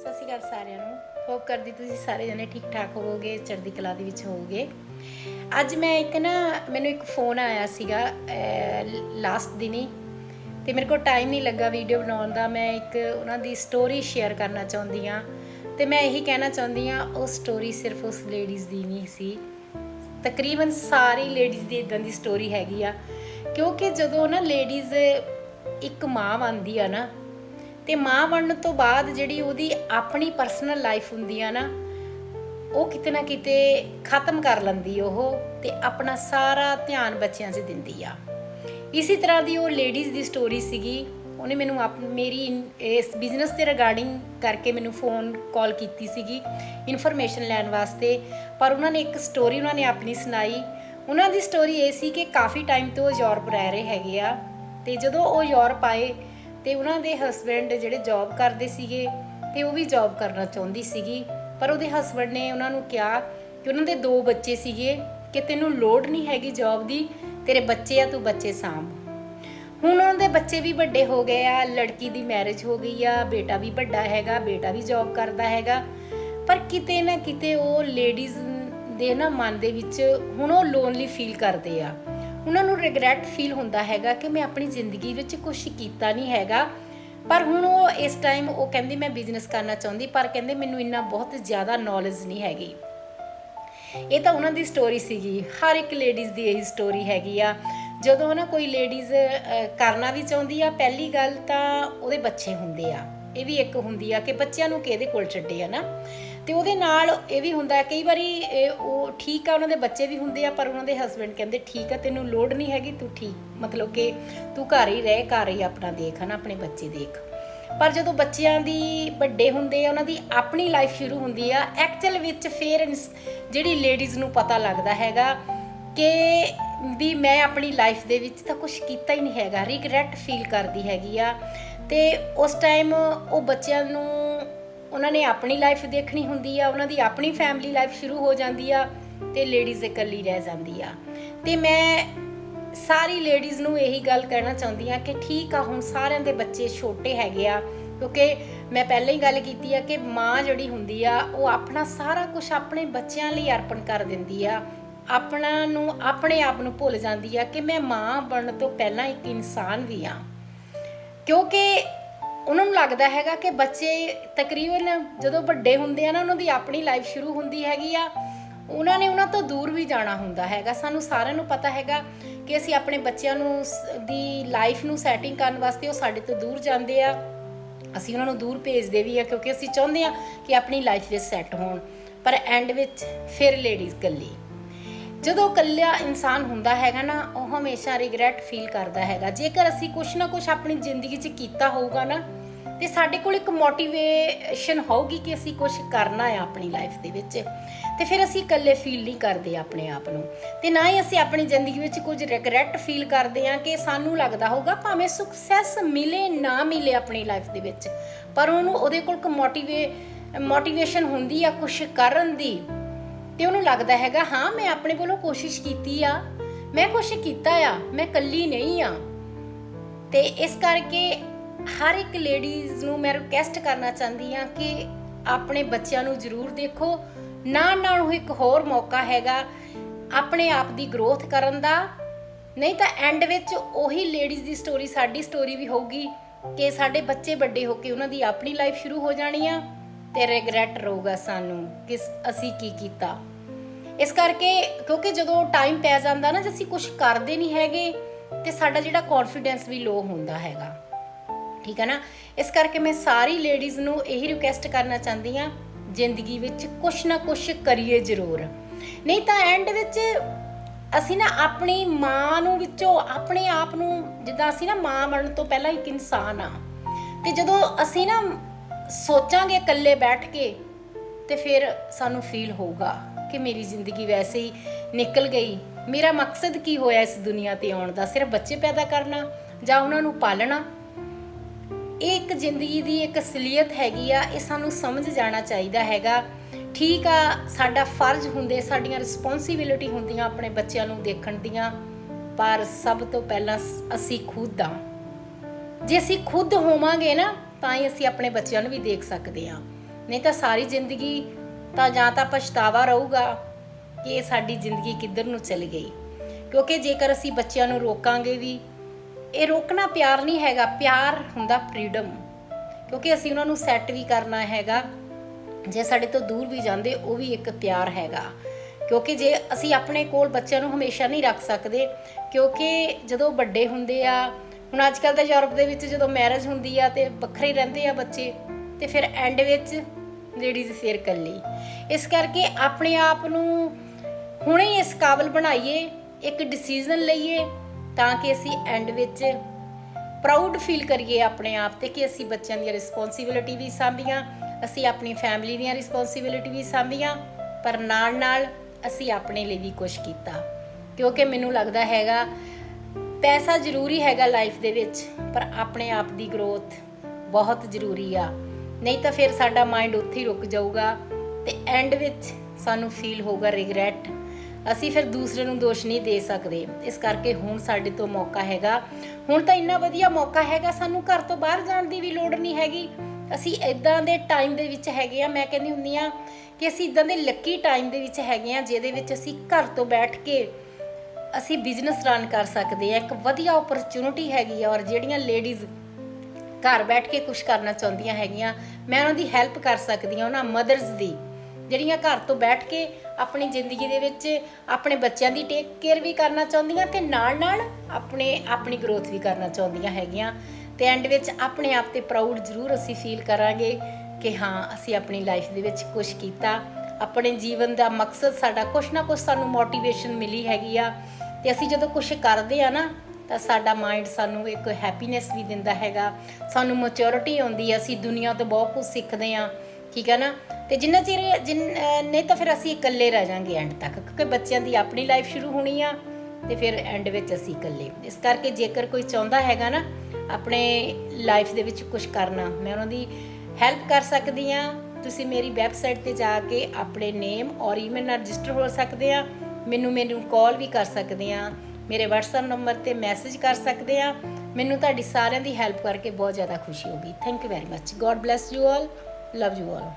ਸਤਿ ਸ਼੍ਰੀ ਅਕਾਲ ਸਾਰਿਆਂ ਨੂੰ। ਹੋਪ ਕਰਦੀ ਤੁਸੀਂ ਸਾਰੇ ਜਣੇ ਠੀਕ ਠਾਕ ਹੋਵੋਗੇ, ਚੜ੍ਹਦੀ ਕਲਾ ਦੇ ਵਿੱਚ ਹੋਵੋਗੇ। ਅੱਜ ਮੈਂ ਇੱਕ ਨਾ, ਮੈਨੂੰ ਇੱਕ ਫੋਨ ਆਇਆ ਸੀਗਾ ਲਾਸਟ ਦਿਨੀ। ਤੇ ਮੇਰੇ ਕੋਲ ਟਾਈਮ ਨਹੀਂ ਲੱਗਾ ਵੀਡੀਓ ਬਣਾਉਣ ਦਾ। ਮੈਂ ਇੱਕ ਉਹਨਾਂ ਦੀ ਸਟੋਰੀ ਸ਼ੇਅਰ ਕਰਨਾ ਚਾਹੁੰਦੀ ਆ ਤੇ ਮੈਂ ਇਹੀ ਕਹਿਣਾ ਚਾਹੁੰਦੀ ਆ ਉਹ ਸਟੋਰੀ ਸਿਰਫ ਉਸ ਲੇਡੀਜ਼ ਦੀ ਨਹੀਂ ਸੀ। ਤਕਰੀਬਨ ਸਾਰੀ ਲੇਡੀਜ਼ ਦੀ ਇਦਾਂ ਦੀ ਸਟੋਰੀ ਹੈਗੀ ਆ। ਕਿਉਂਕਿ ਜਦੋਂ ਨਾ ਲੇਡੀਜ਼ ਇੱਕ ਮਾਂ ਬਣਦੀ ਆ ਨਾ ਤੇ ਮਾਂ ਬਣਨ ਤੋਂ ਬਾਅਦ ਜਿਹੜੀ ਉਹਦੀ ਆਪਣੀ ਪਰਸਨਲ ਲਾਈਫ ਹੁੰਦੀ ਆ ਨਾ, ਉਹ ਕਿਤੇ ਨਾ ਕਿਤੇ ਖਤਮ ਕਰ ਲੈਂਦੀ ਉਹ ਤੇ ਆਪਣਾ ਸਾਰਾ ਧਿਆਨ ਬੱਚਿਆਂ 'ਚ ਦਿੰਦੀ ਆ। ਇਸੇ ਤਰ੍ਹਾਂ ਦੀ ਉਹ ਲੇਡੀਜ਼ ਦੀ ਸਟੋਰੀ ਸੀਗੀ, ਉਹਨੇ ਮੈਨੂੰ ਆਪ, ਮੇਰੀ ਇਨ- ਇਸ ਬਿਜ਼ਨਸ ਦੇ ਰਿਗਾਰਡਿੰਗ ਕਰਕੇ ਮੈਨੂੰ ਫੋਨ ਕਾਲ ਕੀਤੀ ਸੀਗੀ ਇਨਫੋਰਮੇਸ਼ਨ ਲੈਣ ਵਾਸਤੇ, ਪਰ ਉਹਨਾਂ ਨੇ ਇੱਕ ਸਟੋਰੀ ਉਹਨਾਂ ਨੇ ਆਪਣੀ ਸੁਣਾਈ। ਉਹਨਾਂ ਦੀ ਸਟੋਰੀ ਇਹ ਸੀ ਕਿ ਕਾਫੀ ਟਾਈਮ ਤੋਂ ਉਹ ਯੂਰਪ ਰਹਿ ਰਹੇ ਹੈਗੇ ਆ ਤੇ ਜਦੋਂ ਉਹ ਯੂਰਪ ਆਏ ਤੇ ਉਹਨਾਂ ਦੇ ਹਸਬੰਡ ਜਿਹੜੇ ਜੌਬ ਕਰਦੇ ਸੀਗੇ ਤੇ ਉਹ ਵੀ ਜੌਬ ਕਰਨਾ ਚਾਹੁੰਦੀ ਸੀਗੀ, ਪਰ ਉਹਦੇ ਹਸਬੰਡ ਨੇ ਉਹਨਾਂ ਨੂੰ ਕਿਹਾ ਕਿ ਉਹਨਾਂ ਦੇ ਦੋ ਬੱਚੇ ਸੀਗੇ ਕਿ ਤੈਨੂੰ ਲੋੜ ਨਹੀਂ ਹੈਗੀ ਜੌਬ ਦੀ, ਤੇਰੇ ਬੱਚੇ ਆ, ਤੂੰ ਬੱਚੇ ਸਾਂਭ। ਹੁਣ ਉਹਨਾਂ ਦੇ ਬੱਚੇ ਵੀ ਵੱਡੇ ਹੋ ਗਏ ਆ, ਲੜਕੀ ਦੀ ਮੈਰਿਜ ਹੋ ਗਈ ਆ, ਬੇਟਾ ਵੀ ਵੱਡਾ ਹੈਗਾ, ਬੇਟਾ ਵੀ ਜੌਬ ਕਰਦਾ ਹੈਗਾ, ਪਰ ਕਿਤੇ ਨਾ ਕਿਤੇ ਉਹ ਲੇਡੀਜ਼ ਦੇ ਨਾ ਮਨ ਦੇ ਵਿੱਚ ਹੁਣ ਉਹ ਲੋਨਲੀ ਫੀਲ ਕਰਦੇ ਆ। ਉਹਨਾਂ ਨੂੰ ਰਿਗਰੈਟ ਫੀਲ ਹੁੰਦਾ ਹੈਗਾ ਕਿ ਮੈਂ ਆਪਣੀ ਜ਼ਿੰਦਗੀ ਵਿੱਚ ਕੁਝ ਕੀਤਾ ਨਹੀਂ ਹੈਗਾ। ਪਰ ਹੁਣ ਉਹ ਇਸ ਟਾਈਮ ਉਹ ਕਹਿੰਦੀ, ਮੈਂ ਬਿਜ਼ਨਸ ਕਰਨਾ ਚਾਹੁੰਦੀ, ਪਰ ਕਹਿੰਦੇ ਮੈਨੂੰ ਇੰਨਾ ਬਹੁਤ ਜ਼ਿਆਦਾ ਨੌਲੇਜ ਨਹੀਂ ਹੈਗੀ। ਇਹ ਤਾਂ ਉਹਨਾਂ ਦੀ ਸਟੋਰੀ ਸੀਗੀ। ਹਰ ਇੱਕ ਲੇਡੀਜ਼ ਦੀ ਇਹੀ ਸਟੋਰੀ ਹੈਗੀ ਆ। ਜਦੋਂ ਨਾ ਕੋਈ ਲੇਡੀਜ਼ ਕਰਨਾ ਵੀ ਚਾਹੁੰਦੀ ਆ, ਪਹਿਲੀ ਗੱਲ ਤਾਂ ਉਹਦੇ ਬੱਚੇ ਹੁੰਦੇ ਆ। ਇਹ ਵੀ ਇੱਕ ਹੁੰਦੀ ਆ ਕਿ ਬੱਚਿਆਂ ਨੂੰ ਕਿਹਦੇ ਕੋਲ ਛੱਡੇ ਆ ਨਾ? ਤੇ ਉਹਦੇ ਨਾਲ ਇਹ ਵੀ ਹੁੰਦਾ ਕਈ ਵਾਰੀ ਇਹ ਉਹ ਠੀਕ ਆ, ਉਹਨਾਂ ਦੇ ਬੱਚੇ ਵੀ ਹੁੰਦੇ ਆ, ਪਰ ਉਹਨਾਂ ਦੇ ਹਸਬੰਡ ਕਹਿੰਦੇ, ਠੀਕ ਆ, ਤੈਨੂੰ ਲੋੜ ਨਹੀਂ ਹੈਗੀ, ਤੂੰ ਠੀਕ, ਮਤਲਬ ਕਿ ਤੂੰ ਘਰ ਹੀ ਰਹਿ, ਘਰ ਹੀ ਆਪਣਾ ਦੇਖ, ਹਨਾ, ਆਪਣੇ ਬੱਚੇ ਦੇਖ। ਪਰ ਜਦੋਂ ਬੱਚਿਆਂ ਦੀ ਵੱਡੇ ਹੁੰਦੇ ਆ, ਉਹਨਾਂ ਦੀ ਆਪਣੀ ਲਾਈਫ ਸ਼ੁਰੂ ਹੁੰਦੀ ਆ ਐਕਚੁਅਲ ਵਿੱਚ ਫੇਰ ਜਿਹੜੀ ਲੇਡੀਜ਼ ਨੂੰ ਪਤਾ ਲੱਗਦਾ ਹੈਗਾ ਕਿ ਵੀ ਮੈਂ ਆਪਣੀ ਲਾਈਫ ਦੇ ਵਿੱਚ ਤਾਂ ਕੁਝ ਕੀਤਾ ਹੀ ਨਹੀਂ ਹੈਗਾ ਰਿਗਰੈਟ ਫੀਲ ਕਰਦੀ ਹੈਗੀ ਆ। ਤੇ ਉਸ ਟਾਈਮ ਉਹ ਬੱਚਿਆਂ ਨੂੰ ਉਹਨਾਂ ਨੇ ਆਪਣੀ ਲਾਈਫ ਦੇਖਣੀ ਹੁੰਦੀ ਆ, ਉਹਨਾਂ ਦੀ ਆਪਣੀ ਫੈਮਿਲੀ ਲਾਈਫ ਸ਼ੁਰੂ ਹੋ ਜਾਂਦੀ ਆ ਤੇ ਲੇਡੀਜ਼ ਇਕੱਲੀ ਰਹਿ ਜਾਂਦੀ ਆ। ਤੇ ਮੈਂ ਸਾਰੀ ਲੇਡੀਜ਼ ਨੂੰ ਇਹੀ ਗੱਲ ਕਹਿਣਾ ਚਾਹੁੰਦੀ ਆ ਕਿ ਠੀਕ ਆ, ਹੁਣ ਸਾਰਿਆਂ ਦੇ ਬੱਚੇ ਛੋਟੇ ਹੈਗੇ ਆ, ਕਿਉਂਕਿ ਮੈਂ ਪਹਿਲਾਂ ਹੀ ਗੱਲ ਕੀਤੀ ਆ ਕਿ ਮਾਂ ਜਿਹੜੀ ਹੁੰਦੀ ਆ, ਉਹ ਆਪਣਾ ਸਾਰਾ ਕੁਝ ਆਪਣੇ ਬੱਚਿਆਂ ਲਈ ਅਰਪਣ ਕਰ ਦਿੰਦੀ ਆ। ਆਪਣਾ ਨੂੰ, ਆਪਣੇ ਆਪ ਨੂੰ ਭੁੱਲ ਜਾਂਦੀ ਆ ਕਿ ਮੈਂ ਮਾਂ ਬਣਨ ਤੋਂ ਪਹਿਲਾਂ ਇੱਕ ਇਨਸਾਨ ਵੀ ਆ। ਕਿਉਂਕਿ ਉਹਨਾਂ ਨੂੰ ਲੱਗਦਾ ਹੈਗਾ ਕਿ ਬੱਚੇ ਤਕਰੀਬਨ ਜਦੋਂ ਵੱਡੇ ਹੁੰਦੇ ਆ ਨਾ, ਉਹਨਾਂ ਦੀ ਆਪਣੀ ਲਾਈਫ ਸ਼ੁਰੂ ਹੁੰਦੀ ਹੈਗੀ ਆ। ਉਹਨਾਂ ਨੇ ਉਹਨਾਂ ਤੋਂ ਦੂਰ ਵੀ ਜਾਣਾ ਹੁੰਦਾ ਹੈਗਾ। ਸਾਨੂੰ ਸਾਰਿਆਂ ਨੂੰ ਪਤਾ ਹੈਗਾ ਕਿ ਅਸੀਂ ਆਪਣੇ ਬੱਚਿਆਂ ਨੂੰ ਦੀ ਲਾਈਫ ਨੂੰ ਸੈਟਿੰਗ ਕਰਨ ਵਾਸਤੇ ਉਹ ਸਾਡੇ ਤੋਂ ਦੂਰ ਜਾਂਦੇ ਆ। ਅਸੀਂ ਉਹਨਾਂ ਨੂੰ ਦੂਰ ਭੇਜਦੇ ਵੀ ਆ ਕਿਉਂਕਿ ਅਸੀਂ ਚਾਹੁੰਦੇ ਆ ਕਿ ਆਪਣੀ ਲਾਈਫ ਵਿੱਚ ਸੈੱਟ ਹੋਣ। ਪਰ ਐਂਡ ਵਿੱਚ ਫਿਰ ਲੇਡੀਜ਼ ਇਕੱਲੀ। ਜਦੋਂ ਇਕੱਲਾ ਇਨਸਾਨ ਹੁੰਦਾ ਹੈਗਾ ਨਾ, ਉਹ ਹਮੇਸ਼ਾ ਰਿਗਰੈਟ ਫੀਲ ਕਰਦਾ ਹੈਗਾ। ਜੇਕਰ ਅਸੀਂ ਕੁਛ ਨਾ ਕੁਛ ਆਪਣੀ ਜ਼ਿੰਦਗੀ 'ਚ ਕੀਤਾ ਹੋਊਗਾ ਨਾ ਤੇ ਸਾਡੇ ਕੋਲ ਇੱਕ ਮੋਟੀਵੇਸ਼ਨ ਹੋਊਗੀ ਕਿ ਅਸੀਂ ਕੁਝ ਕਰਨਾ ਹੈ ਆਪਣੀ ਲਾਈਫ ਦੇ ਵਿੱਚ। ਤੇ ਫਿਰ ਅਸੀਂ ਇਕੱਲੇ ਫੀਲ ਨਹੀਂ ਕਰਦੇ ਆਪਣੇ ਆਪ ਨੂੰ। ਤੇ ਨਾ ਹੀ ਅਸੀਂ ਆਪਣੀ ਜ਼ਿੰਦਗੀ ਵਿੱਚ ਕੁਝ ਰਿਗਰੈਟ ਫੀਲ ਕਰਦੇ ਹਾਂ ਕਿ ਸਾਨੂੰ ਲੱਗਦਾ ਹੋਊਗਾ ਭਾਵੇਂ ਸਕਸੈਸ ਮਿਲੇ ਨਾ ਮਿਲੇ ਆਪਣੀ ਲਾਈਫ ਦੇ ਵਿੱਚ। ਪਰ ਉਹਨੂੰ ਉਹਦੇ ਕੋਲ ਇੱਕ ਮੋਟੀਵੇ ਮੋਟੀਵੇਸ਼ਨ ਹੁੰਦੀ ਆ ਕੁਝ ਕਰਨ ਦੀ। ਤੇ ਉਹਨੂੰ ਲੱਗਦਾ ਹੈਗਾ, ਹਾਂ, ਮੈਂ ਆਪਣੇ ਕੋਲੋਂ ਕੋਸ਼ਿਸ਼ ਕੀਤੀ ਆ। ਮੈਂ ਕੁਛ ਕੀਤਾ ਆ। ਮੈਂ ਇਕੱਲੀ ਨਹੀਂ ਆ। ਤੇ ਇਸ ਕਰਕੇ ਹਰ ਇੱਕ ਲੇਡੀਜ਼ ਨੂੰ ਮੈਂ ਰਿਕਵੈਸਟ ਕਰਨਾ ਚਾਹੁੰਦੀ ਹਾਂ ਕਿ ਆਪਣੇ ਬੱਚਿਆਂ ਨੂੰ ਜ਼ਰੂਰ ਦੇਖੋ। ਨਾਲ ਨਾਲ ਉਹ ਇੱਕ ਹੋਰ ਮੌਕਾ ਹੈਗਾ ਆਪਣੇ ਆਪ ਦੀ ਗਰੋਥ ਕਰਨ ਦਾ। ਨਹੀਂ ਤਾਂ ਐਂਡ ਵਿੱਚ ਉਹੀ ਲੇਡੀਜ਼ ਦੀ ਸਟੋਰੀ ਸਾਡੀ ਸਟੋਰੀ ਵੀ ਹੋਊਗੀ ਕਿ ਸਾਡੇ ਬੱਚੇ ਵੱਡੇ ਹੋ ਕੇ ਉਹਨਾਂ ਦੀ ਆਪਣੀ ਲਾਈਫ ਸ਼ੁਰੂ ਹੋ ਜਾਣੀ ਆ ਤੇ ਰਿਗਰੈਟ ਰਹੂਗਾ ਸਾਨੂੰ ਕਿ ਅਸੀਂ ਕੀ ਕੀਤਾ। ਇਸ ਕਰਕੇ ਕਿਉਂਕਿ ਜਦੋਂ ਟਾਈਮ ਪੈ ਜਾਂਦਾ ਨਾ, ਜੇ ਅਸੀਂ ਕੁਝ ਕਰਦੇ ਨਹੀਂ ਹੈਗੇ ਤੇ ਸਾਡਾ ਜਿਹੜਾ ਕੌਨਫੀਡੈਂਸ ਵੀ ਲੋ ਹੁੰਦਾ ਹੈਗਾ। ਠੀਕ ਹੈ ਨਾ? ਇਸ ਕਰਕੇ ਮੈਂ ਸਾਰੀ ਲੇਡੀਜ਼ ਨੂੰ ਇਹੀ ਰਿਕੁਐਸਟ ਕਰਨਾ ਚਾਹੁੰਦੀ ਆ ਜ਼ਿੰਦਗੀ ਵਿੱਚ ਕੁਛ ਨਾ ਕੁਛ ਕਰੀਏ ਜ਼ਰੂਰ। ਨਹੀਂ ਤਾਂ ਐਂਡ ਵਿੱਚ ਅਸੀਂ ਨਾ ਆਪਣੀ ਮਾਂ ਨੂੰ ਵਿੱਚੋਂ ਆਪਣੇ ਆਪ ਨੂੰ ਜਿੱਦਾਂ ਅਸੀਂ ਨਾ ਮਾਂ ਬਣਨ ਤੋਂ ਪਹਿਲਾਂ ਇੱਕ ਇਨਸਾਨ ਆ ਤੇ ਜਦੋਂ ਅਸੀਂ ਨਾ ਸੋਚਾਂਗੇ ਇਕੱਲੇ ਬੈਠ ਕੇ ਤੇ ਫਿਰ ਸਾਨੂੰ ਫੀਲ ਹੋਊਗਾ ਕਿ ਮੇਰੀ ਜ਼ਿੰਦਗੀ ਵੈਸੇ ਹੀ ਨਿਕਲ ਗਈ। ਮੇਰਾ ਮਕਸਦ ਕੀ ਹੋਇਆ ਇਸ ਦੁਨੀਆ ਤੇ ਆਉਣ ਦਾ? ਸਿਰਫ ਬੱਚੇ ਪੈਦਾ ਕਰਨਾ ਜਾਂ ਉਹਨਾਂ ਨੂੰ ਪਾਲਣਾ? ਇਹ ਇੱਕ ਜ਼ਿੰਦਗੀ ਦੀ ਇੱਕ ਅਸਲੀਅਤ ਹੈਗੀ ਆ, ਇਹ ਸਾਨੂੰ ਸਮਝ ਜਾਣਾ ਚਾਹੀਦਾ ਹੈਗਾ। ਠੀਕ ਆ, ਸਾਡਾ ਫਰਜ਼ ਹੁੰਦੇ, ਸਾਡੀਆਂ ਰਿਸਪੌਂਸਿਬਿਲਿਟੀ ਹੁੰਦੀਆਂ ਆਪਣੇ ਬੱਚਿਆਂ ਨੂੰ ਦੇਖਣ ਦੀਆਂ, ਪਰ ਸਭ ਤੋਂ ਪਹਿਲਾਂ ਸ- ਅਸੀਂ ਖੁਦ ਆ। ਜੇ ਅਸੀਂ ਖੁਦ ਹੋਵਾਂਗੇ ਨਾ, ਤਾਂ ਹੀ ਅਸੀਂ ਆਪਣੇ ਬੱਚਿਆਂ ਨੂੰ ਵੀ ਦੇਖ ਸਕਦੇ ਹਾਂ ਨਹੀਂ ਤਾਂ ਸਾਰੀ ਜ਼ਿੰਦਗੀ ਤਾਂ ਜਾਂ ਤਾਂ ਪਛਤਾਵਾ ਰਹੂਗਾ ਕਿ ਇਹ ਸਾਡੀ ਜ਼ਿੰਦਗੀ ਕਿੱਧਰ ਨੂੰ ਚਲੀ ਗਈ। ਕਿਉਂਕਿ ਜੇਕਰ ਅਸੀਂ ਬੱਚਿਆਂ ਨੂੰ ਰੋਕਾਂਗੇ ਵੀ ਇਹ ਰੋਕਣਾ ਪਿਆਰ ਨਹੀਂ ਹੈਗਾ, ਪਿਆਰ ਹੁੰਦਾ ਫਰੀडम ਕਿਉਂਕਿ ਅਸੀਂ ਉਹਨਾਂ ਨੂੰ ਸੈੱਟ ਵੀ ਕਰਨਾ ਹੈਗਾ, ਜੇ ਸਾਡੇ ਤੋਂ ਦੂਰ ਵੀ ਜਾਂਦੇ, ਉਹ ਵੀ ਇੱਕ ਪਿਆਰ ਹੈਗਾ। ਕਿਉਂਕਿ ਜੇ ਅਸੀਂ ਆਪਣੇ ਕੋਲ ਬੱਚਿਆਂ ਨੂੰ ਹਮੇਸ਼ਾ ਨਹੀਂ ਰੱਖ ਸਕਦੇ, ਕਿਉਂਕਿ ਜਦੋਂ ਵੱਡੇ ਹੁੰਦੇ ਆ, ਹੁਣ ਅੱਜ ਕੱਲ ਤਾਂ ਯੂਰਪ ਦੇ ਵਿੱਚ ਜਦੋਂ ਮੈਰਿਜ ਹੁੰਦੀ ਆ ਤੇ ਵੱਖਰੇ ਰਹਿੰਦੇ ਆ ਬੱਚੇ, ਤੇ ਫਿਰ ਐਂਡ ਵਿੱਚ ਲੇਡੀਜ਼ ਫੇਰ ਇਕੱਲੀ। ਇਸ ਕਰਕੇ ਆਪਣੇ ਆਪ ਨੂੰ ਹੁਣੇ ਇਸ ਕਾਬਲ ਬਣਾਈਏ, ਇੱਕ ਡਿਸੀਜਨ ਲਈਏ ਤਾਂ ਕਿ ਅਸੀਂ ਐਂਡ ਵਿੱਚ ਪ੍ਰਾਊਡ ਫੀਲ ਕਰੀਏ ਆਪਣੇ ਆਪ ਤੇ ਕਿ ਅਸੀਂ ਬੱਚਿਆਂ ਦੀਆਂ ਰਿਸਪੌਂਸਿਬਿਲਿਟੀ ਵੀ ਸਾਂਭੀਆਂ, ਅਸੀਂ ਆਪਣੀ ਫੈਮਿਲੀ ਦੀਆਂ ਰਿਸਪੌਂਸਿਬਿਲਿਟੀ ਵੀ ਸਾਂਭੀਆਂ, ਪਰ ਨਾਲ ਨਾਲ ਅਸੀਂ ਆਪਣੇ ਲਈ ਵੀ ਕੁਝ ਕੀਤਾ। ਕਿਉਂਕਿ ਮੈਨੂੰ ਲੱਗਦਾ ਹੈਗਾ, ਪੈਸਾ ਜ਼ਰੂਰੀ ਹੈਗਾ ਲਾਈਫ ਦੇ ਵਿੱਚ, ਪਰ ਆਪਣੇ ਆਪ ਦੀ ਗਰੋਥ ਬਹੁਤ ਜ਼ਰੂਰੀ ਆ। ਨਹੀਂ ਤਾਂ ਫਿਰ ਸਾਡਾ ਮਾਈਂਡ ਉੱਥੇ ਹੀ ਰੁਕ ਜਾਊਗਾ ਤੇ ਐਂਡ ਵਿੱਚ ਸਾਨੂੰ ਫੀਲ ਹੋਊਗਾ ਰਿਗਰੈਟ ਅਸੀਂ ਫਿਰ ਦੂਸਰੇ ਨੂੰ ਦੋਸ਼ ਨਹੀਂ ਦੇ ਸਕਦੇ। ਇਸ ਕਰਕੇ ਹੁਣ ਸਾਡੇ ਤੋਂ ਮੌਕਾ ਹੈਗਾ। ਹੁਣ ਤਾਂ ਇੰਨਾ ਵਧੀਆ ਮੌਕਾ ਹੈਗਾ, ਸਾਨੂੰ ਘਰ ਤੋਂ ਬਾਹਰ ਜਾਣ ਦੀ ਵੀ ਲੋੜ ਨਹੀਂ ਹੈਗੀ। ਅਸੀਂ ਇਦਾਂ ਦੇ ਟਾਈਮ ਦੇ ਵਿੱਚ ਹੈਗੇ ਆ, ਮੈਂ ਕਹਿੰਦੀ ਹੁੰਨੀ ਆ ਕਿ ਅਸੀਂ ਇਦਾਂ ਦੇ ਲੱਕੀ ਟਾਈਮ ਦੇ ਵਿੱਚ ਹੈਗੇ ਆ ਜਿਹਦੇ ਵਿੱਚ ਅਸੀਂ ਘਰ ਤੋਂ ਬੈਠ ਕੇ ਅਸੀਂ ਬਿਜ਼ਨਸ ਰਨ ਕਰ ਸਕਦੇ ਆ ਇੱਕ ਵਧੀਆ ਓਪਰਚੁਨਿਟੀ ਹੈਗੀ ਆ ਔਰ ਜਿਹੜੀਆਂ ਲੇਡੀਜ਼ ਘਰ ਬੈਠ ਕੇ ਕੁਝ ਕਰਨਾ ਚਾਹੁੰਦੀਆਂ ਹੈਗੀਆਂ, ਮੈਂ ਉਹਨਾਂ ਦੀ ਹੈਲਪ ਕਰ ਸਕਦੀ ਆ ਉਹਨਾਂ ਮਦਰਸ ਦੀ। ਜਿਹੜੀਆਂ ਘਰ ਤੋਂ ਬੈਠ ਕੇ ਆਪਣੀ ਜ਼ਿੰਦਗੀ ਦੇ ਵਿੱਚ ਆਪਣੇ ਬੱਚਿਆਂ ਦੀ ਟੇਕ ਕੇਅਰ ਵੀ ਕਰਨਾ ਚਾਹੁੰਦੀਆਂ ਤੇ ਨਾਲ ਨਾਲ ਆਪਣੇ, ਆਪਣੀ ਗਰੋਥ ਵੀ ਕਰਨਾ ਚਾਹੁੰਦੀਆਂ ਹੈਗੀਆਂ। ਤੇ ਐਂਡ ਵਿੱਚ ਆਪਣੇ ਆਪ ਤੇ ਪ੍ਰਾਊਡ ਜ਼ਰੂਰ ਅਸੀਂ ਫੀਲ ਕਰਾਂਗੇ ਕਿ ਹਾਂ, ਅਸੀਂ ਆਪਣੀ ਲਾਈਫ ਦੇ ਵਿੱਚ ਕੁਝ ਕੀਤਾ। ਆਪਣੇ ਜੀਵਨ ਦਾ ਮਕਸਦ ਸਾਡਾ ਕੁਛ ਨਾ ਕੁਛ ਸਾਨੂੰ ਮੋਟੀਵੇਸ਼ਨ ਮਿਲੀ ਹੈਗੀ ਆ। ਤੇ ਅਸੀਂ ਜਦੋਂ ਕੁਝ ਕਰਦੇ ਆ ਨਾ, ਤਾਂ ਸਾਡਾ ਮਾਈਂਡ ਸਾਨੂੰ ਇੱਕ ਹੈਪੀਨੈਸ ਵੀ ਦਿੰਦਾ ਹੈਗਾ। ਸਾਨੂੰ ਮੈਚੁਰਿਟੀ ਆਉਂਦੀ ਹੈ ਅਸੀਂ ਦੁਨੀਆ ਤੋਂ ਬਹੁਤ ਕੁਝ ਸਿੱਖਦੇ ਆ। ਠੀਕ ਹੈ ਨਾ? ਤੇ ਜਿੰਨਾ ਚਿਰ ਜਿੰਨ ਨਹੀਂ ਤਾਂ ਫਿਰ ਅਸੀਂ ਇਕੱਲੇ ਰਹਿ ਜਾਾਂਗੇ ਐਂਡ ਤੱਕ, ਕਿਉਂਕਿ ਬੱਚਿਆਂ ਦੀ ਆਪਣੀ ਲਾਈਫ ਸ਼ੁਰੂ ਹੋਣੀ ਆ ਤੇ ਫਿਰ ਐਂਡ ਵਿੱਚ ਅਸੀਂ ਇਕੱਲੇ। ਇਸ ਕਰਕੇ ਜੇਕਰ ਕੋਈ ਚਾਹੁੰਦਾ ਹੈਗਾ ਨਾ, ਆਪਣੇ ਲਾਈਫ ਦੇ ਵਿੱਚ ਕੁਝ ਕਰਨਾ, ਮੈਂ ਉਹਨਾਂ ਦੀ ਹੈਲਪ ਕਰ ਸਕਦੀ ਆ। ਤੁਸੀਂ ਮੇਰੀ ਵੈਬਸਾਈਟ ਤੇ ਜਾ ਕੇ ਆਪਣੇ ਨੇਮ ਔਰ ਈਮੇਲ ਨਾਲ ਰਜਿਸਟਰ ਹੋ ਸਕਦੇ ਆ। ਮੈਨੂੰ ਮੈਨੂੰ ਕਾਲ ਵੀ ਕਰ ਸਕਦੇ ਆ। ਮੇਰੇ WhatsApp ਨੰਬਰ ਤੇ ਮੈਸੇਜ ਕਰ ਸਕਦੇ ਆ। ਮੈਨੂੰ ਤੁਹਾਡੀ ਸਾਰਿਆਂ ਦੀ ਹੈਲਪ ਕਰਕੇ ਬਹੁਤ ਜ਼ਿਆਦਾ ਖੁਸ਼ੀ ਹੋਗੀ thank you very much god bless you all love you all